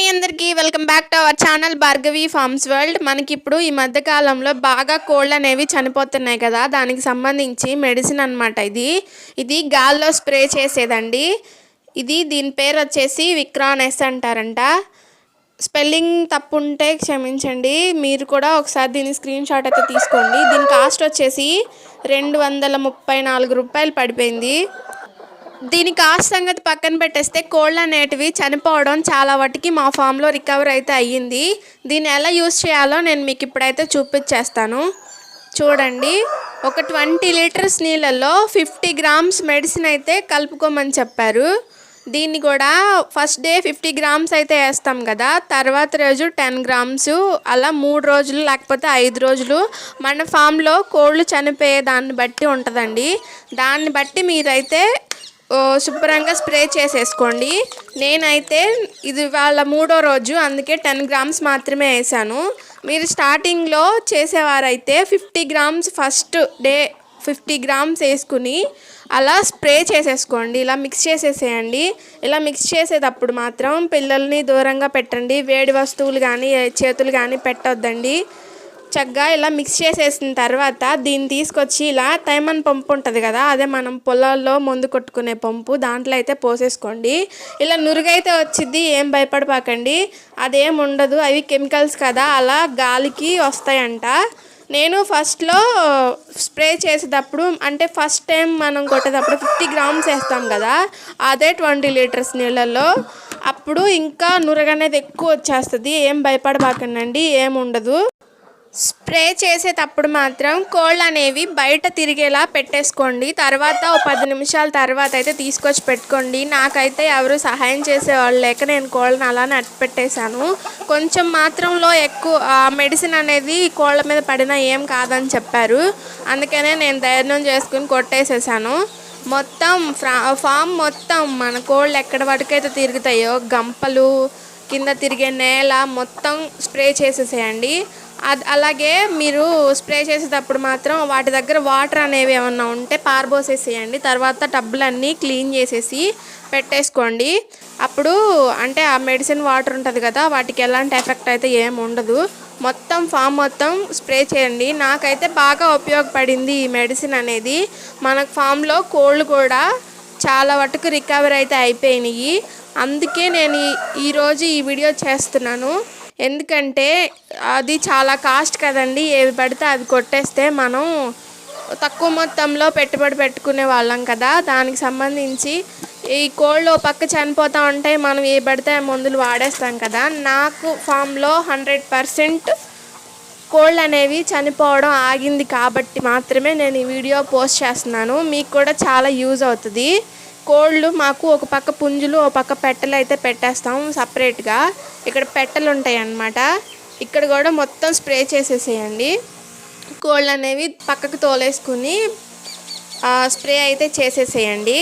అండి అందరికీ. Welcome back to our channel Bhargavi farms world మనకి ఇప్పుడు ఈ మధ్యకాలంలో బాగా కోళ్ళు అనేవి చనిపోతున్నాయి కదా. దానికి సంబంధించి మెడిసిన్ అన్నమాట ఇది. ఇది గాల్లో స్ప్రే చేసేదండి. ఇది దీని పేరు వచ్చేసి విక్రాన్ ఎస్ అంటారంట. స్పెల్లింగ్ తప్పు ఉంటే క్షమించండి. మీరు కూడా ఒకసారి దీని స్క్రీన్ షాట్ అయితే తీసుకోండి. దీని కాస్ట్ వచ్చేసి రెండు వందల ముప్పై నాలుగు రూపాయలు పడిపోయింది. దీని కాస్ట్ సంగతి పక్కన పెట్టేస్తే కోళ్ళు అనేటివి చనిపోవడం చాలా వాటికి మా ఫామ్లో రికవర్ అయితే అయ్యింది. దీన్ని ఎలా యూస్ చేయాలో నేను మీకు ఇప్పుడైతే చూపించేస్తాను. చూడండి. ఒక ట్వంటీ లీటర్స్ నీళ్ళల్లో ఫిఫ్టీ గ్రామ్స్ మెడిసిన్ అయితే కలుపుకోమని చెప్పారు. దీన్ని కూడా ఫస్ట్ డే ఫిఫ్టీ గ్రామ్స్ అయితే వేస్తాం కదా తర్వాత రోజు టెన్ గ్రామ్స్ అలా మూడు రోజులు లేకపోతే ఐదు రోజులు. మన ఫామ్లో కోళ్ళు చనిపోయే దాన్ని బట్టి ఉంటుందండి. దాన్ని బట్టి మీరైతే శుభ్రంగా స్ప్రే చేసేసుకోండి. నేనైతే ఇది వాళ్ళ మూడో రోజు అందుకే టెన్ గ్రామ్స్ మాత్రమే వేసాను. మీరు స్టార్టింగ్లో చేసేవారైతే fifty grams first day fifty grams వేసుకుని అలా స్ప్రే చేసేసుకోండి. ఇలా మిక్స్ చేసేసేయండి. ఇలా మిక్స్ చేసేటప్పుడు మాత్రం పిల్లల్ని దూరంగా పెట్టండి. వేడి వస్తువులు కానీ చేతులు కానీ పెట్టొద్దండి. చక్కగా ఇలా మిక్స్ చేసేసిన తర్వాత దీన్ని తీసుకొచ్చి ఇలా తైమన్ పంపు ఉంటుంది కదా అదే మనం పొలాల్లో మందు కొట్టుకునే పంపు దాంట్లో అయితే పోసేసుకోండి. ఇలా నురుగైతే వచ్చింది ఏం భయపడపాకండి. అదేం ఉండదు అవి కెమికల్స్ కదా అలా గాలికి వస్తాయంట. నేను ఫస్ట్లో స్ప్రే చేసేటప్పుడు అంటే ఫస్ట్ టైం మనం కొట్టేటప్పుడు ఫిఫ్టీ గ్రామ్స్ వేస్తాం కదా అదే ట్వంటీ లీటర్స్ నీళ్ళల్లో అప్పుడు ఇంకా నురగనేది ఎక్కువ వచ్చేస్తుంది ఏం భయపడబాకండి ఏం ఉండదు. స్ప్రే చేసేటప్పుడు మాత్రం కోళ్ళు అనేవి బయట తిరిగేలా పెట్టేసుకోండి. తర్వాత ఓ పది నిమిషాల తర్వాత అయితే తీసుకొచ్చి పెట్టుకోండి. నాకైతే ఎవరు సహాయం చేసేవాళ్ళు లేక నేను కోళ్ళని అలా నట్టు పెట్టేశాను కొంచెం మాత్రంలో ఎక్కువ మెడిసిన్ అనేది కోళ్ళ మీద పడినా ఏం కాదని చెప్పారు. అందుకనే నేను ధైర్యం చేసుకుని కొట్టేసేసాను మొత్తం ఫ్రా ఫామ్ మొత్తం మన కోళ్ళు ఎక్కడ వరకైతే తిరుగుతాయో గంపలు కింద తిరిగే నేల మొత్తం స్ప్రే చేసేసేయండి. అలాగే మీరు స్ప్రే చేసేటప్పుడు మాత్రం వాటి దగ్గర వాటర్ అనేవి ఏమన్నా ఉంటే పారబోసేసేయండి. తర్వాత టబ్బులన్నీ క్లీన్ చేసేసి పెట్టేసుకోండి. అప్పుడు అంటే ఆ మెడిసిన్ వాటర్ ఉంటుంది కదా వాటికి ఎలాంటి ఎఫెక్ట్ అయితే ఏం ఉండదు. మొత్తం ఫామ్ మొత్తం స్ప్రే చేయండి. నాకైతే బాగా ఉపయోగపడింది ఈ మెడిసిన్ అనేది. మన ఫామ్లో కోళ్ళు కూడా చాలా వరకు రికవర్ అయితే అయిపోయినాయి. అందుకే నేను ఈరోజు ఈ వీడియో చేస్తున్నాను. ఎందుకంటే అది చాలా కాస్ట్ కదండి. ఏవి పడితే అది కొట్టేస్తే మనం తక్కువ మొత్తంలో పెట్టుబడి పెట్టుకునే వాళ్ళం కదా. దానికి సంబంధించి ఈ కోళ్ళు పక్క చనిపోతూ ఉంటాయి. మనం ఏ పడితే ఆ మందులు వాడేస్తాం కదా. నాకు ఫామ్లో హండ్రెడ్ పర్సెంట్ కోళ్ళు అనేవి చనిపోవడం ఆగింది కాబట్టి మాత్రమే నేను ఈ వీడియో పోస్ట్ చేస్తున్నాను. మీకు కూడా చాలా యూజ్ అవుతుంది. కోళ్ళు మాకు ఒక పక్క పుంజులు ఒక పక్క పెట్టెలు అయితే పెట్టేస్తాం సపరేట్గా. ఇక్కడ పెట్టలు ఉంటాయి అన్నమాట ఇక్కడ కూడా మొత్తం స్ప్రే చేసేసేయండి. కోళ్ళు అనేవి పక్కకు తోలేసుకుని స్ప్రే అయితే చేసేసేయండి.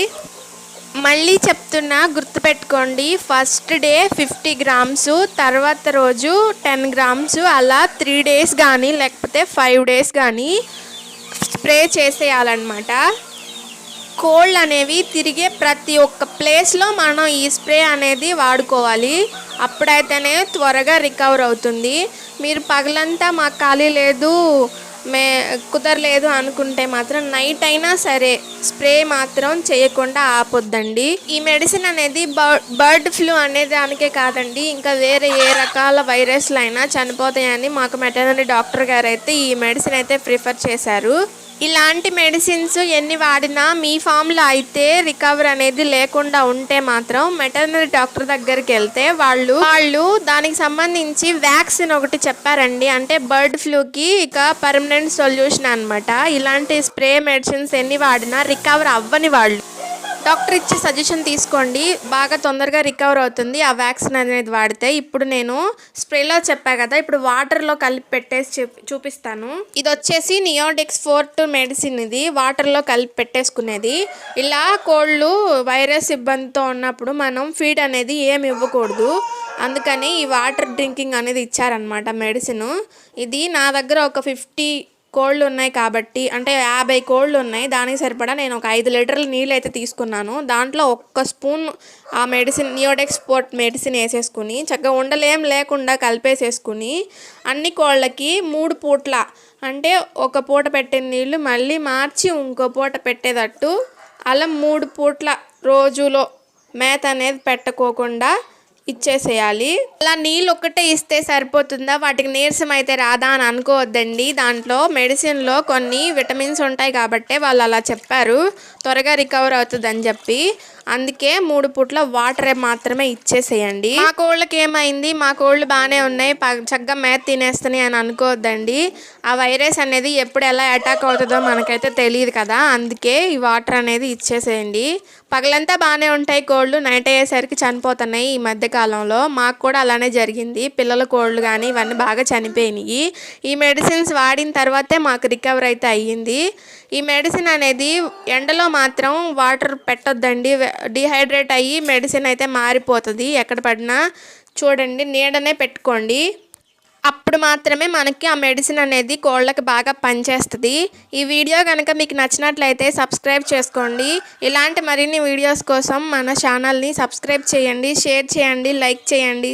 మళ్ళీ చెప్తున్నా గుర్తుపెట్టుకోండి ఫస్ట్ డే ఫిఫ్టీ గ్రామ్స్ తర్వాత రోజు టెన్ గ్రామ్స్ అలా త్రీ డేస్ కానీ లేకపోతే ఫైవ్ డేస్ కానీ స్ప్రే చేసేయాలన్నమాట. కోల్డ్ అనేవి తిరిగే ప్రతి ఒక్క ప్లేస్లో మనం ఈ స్ప్రే అనేది వాడుకోవాలి. అప్పుడైతేనే త్వరగా రికవర్ అవుతుంది. మీరు పగలంతా మాకు ఖాళీ లేదు. మే కుదరలేదు అనుకుంటే మాత్రం నైట్ అయినా సరే స్ప్రే మాత్రం చేయకుండా ఆపొద్దండి. ఈ మెడిసిన్ అనేది బర్డ్ ఫ్లూ అనే దానికే కాదండి ఇంకా వేరే ఏ రకాల వైరస్లు అయినా చనిపోతాయని మాకు వెటర్నరీ డాక్టర్ గారు అయితే ఈ మెడిసిన్ అయితే ప్రిఫర్ చేశారు. ఇలాంటి మెడిసిన్స్ ఎన్ని వాడినా మీ ఫామ్లో అయితే రికవర్ అనేది లేకుండా ఉంటే మాత్రం వెటర్నరీ డాక్టర్ దగ్గరికి వెళ్తే వాళ్ళు వాళ్ళు దానికి సంబంధించి వ్యాక్సిన్ ఒకటి చెప్పారండి. అంటే బర్డ్ ఫ్లూకి ఇక పర్మనెంట్ సొల్యూషన్ అన్నమాట. ఇలాంటి స్ప్రే మెడిసిన్స్ ఎన్ని వాడినా రికవర్ అవ్వని వాళ్ళు. డాక్టర్ ఇచ్చే సజెషన్ తీసుకోండి. బాగా తొందరగా రికవర్ అవుతుంది. ఆ వ్యాక్సిన్ అనేది వాడితే ఇప్పుడు నేను స్ప్రేలో చెప్పా కదా ఇప్పుడు వాటర్లో కలిపి పెట్టేసి చూపిస్తాను. ఇది వచ్చేసి నియోడెక్స్ ఫోర్ టు మెడిసిన్ ఇది. వాటర్లో కలిపి పెట్టేసుకునేది. ఇలా కోళ్ళు వైరస్ ఇబ్బందితో ఉన్నప్పుడు మనం ఫీడ్ అనేది ఏమి ఇవ్వకూడదు. అందుకని ఈ వాటర్ డ్రింకింగ్ అనేది ఇచ్చారనమాట మెడిసిన్. ఇది నా దగ్గర ఒక ఫిఫ్టీ కోళ్ళు ఉన్నాయి కాబట్టి అంటే యాభై కోళ్ళు ఉన్నాయి దానికి సరిపడా నేను ఒక ఐదు లీటర్ల నీళ్ళు అయితే తీసుకున్నాను. దాంట్లో ఒక్క స్పూన్ ఆ మెడిసిన్ నియోడెక్స్పోర్ట్ మెడిసిన్ వేసేసుకుని చక్కగా ఉండలేం లేకుండా కలిపేసేసుకుని అన్ని కోళ్ళకి మూడు పూట్ల అంటే ఒక పూట పెట్టిన నీళ్ళు మళ్ళీ మార్చి ఇంకో పూట పెట్టేటట్టు అలా మూడు పూట్ల రోజులో మేత అనేది పెట్టకోకుండా ఇచ్చేసేయాలి. అలా నీళ్ళు ఒక్కటే ఇస్తే సరిపోతుందా? వాటికి నీరసం అయితే రాదా అని అనుకోవద్దండి. దాంట్లో మెడిసిన్లో కొన్ని విటమిన్స్ ఉంటాయి కాబట్టి వాళ్ళు అలా చెప్పారు. త్వరగా రికవర్ అవుతుందని చెప్పి. అందుకే మూడు పూట్ల వాటర్ మాత్రమే ఇచ్చేసేయండి. మా కోళ్ళకి ఏమైంది? మా కోళ్ళు బాగానే ఉన్నాయి. ప- చక్కగా మేత తినేస్తున్నాయి అని అనుకోవద్దండి ఆ వైరస్ అనేది ఎప్పుడు ఎలా అటాక్ అవుతుందో మనకైతే తెలియదు కదా. అందుకే ఈ వాటర్ అనేది ఇచ్చేసేయండి. పగలంతా బాగానే ఉంటాయి కోళ్ళు. నైట్ అయ్యేసరికి చనిపోతున్నాయి ఈ మధ్య కాలంలో. మాకు కూడా అలానే జరిగింది. పిల్లల కోళ్ళు కానీ ఇవన్నీ బాగా చనిపోయినాయి. ఈ మెడిసిన్స్ వాడిన తర్వాతే మాకు రికవర్ అయితే అయ్యింది. ఈ మెడిసిన్ అనేది ఎండలో మాత్రం వాటర్ పెట్టొద్దండి. డిహైడ్రేట్ అయ్యి మెడిసిన్ అయితే మారిపోతుంది. ఎక్కడ పడినా చూడండి నీడనే పెట్టుకోండి. అప్పుడు మాత్రమే మనకి ఆ మెడిసిన్ అనేది కోళ్ళకి బాగా పనిచేస్తుంది. ఈ వీడియో కనుక మీకు నచ్చినట్లయితే సబ్స్క్రైబ్ చేసుకోండి. ఇలాంటి మరిన్ని వీడియోస్ కోసం మన ఛానల్ని సబ్స్క్రైబ్ చేయండి షేర్ చేయండి లైక్ చేయండి.